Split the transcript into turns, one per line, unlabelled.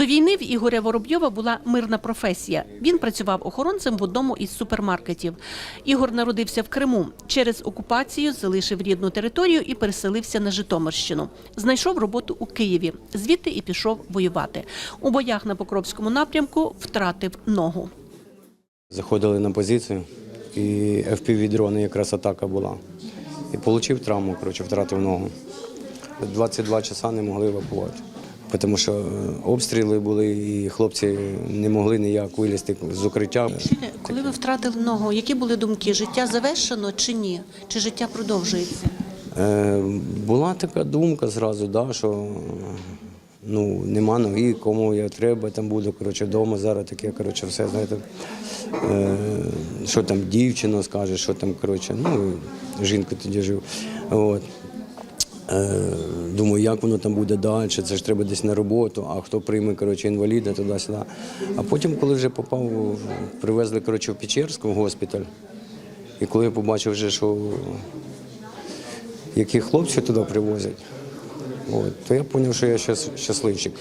До війни в Ігоря Воробйова була мирна професія. Він працював охоронцем в одному із супермаркетів. Ігор народився в Криму. Через окупацію залишив рідну територію і переселився на Житомирщину. Знайшов роботу у Києві. Звідти і пішов воювати. У боях на Покровському напрямку втратив ногу.
Заходили на позицію, і FPV-дрони якраз атака була. І отримав травму, коротше, втратив ногу. 22 часа не могли евакувати. Тому що е, обстріли були, і хлопці не могли ніяк вилізти з укриття.
Коли ви втратили ногу, які були думки? Життя завершено чи ні? Чи життя продовжується?
Е, була така думка зразу, да, що ну, нема ноги, кому я треба, там буду, коротше, вдома зараз таке, коротше, все, знаєте, е, що там дівчина скаже, що там, коротше, ну, жінка тоді жив. От. Е, Думаю, як воно там буде далі, це ж треба десь на роботу, а хто прийме коротше, інваліда туди-сюди. А потім, коли вже попав, привезли коротше, в Печерську в госпіталь, і коли я побачив, вже, що які хлопці туди привозять, от, то я зрозумів, що я щас- щасливчик.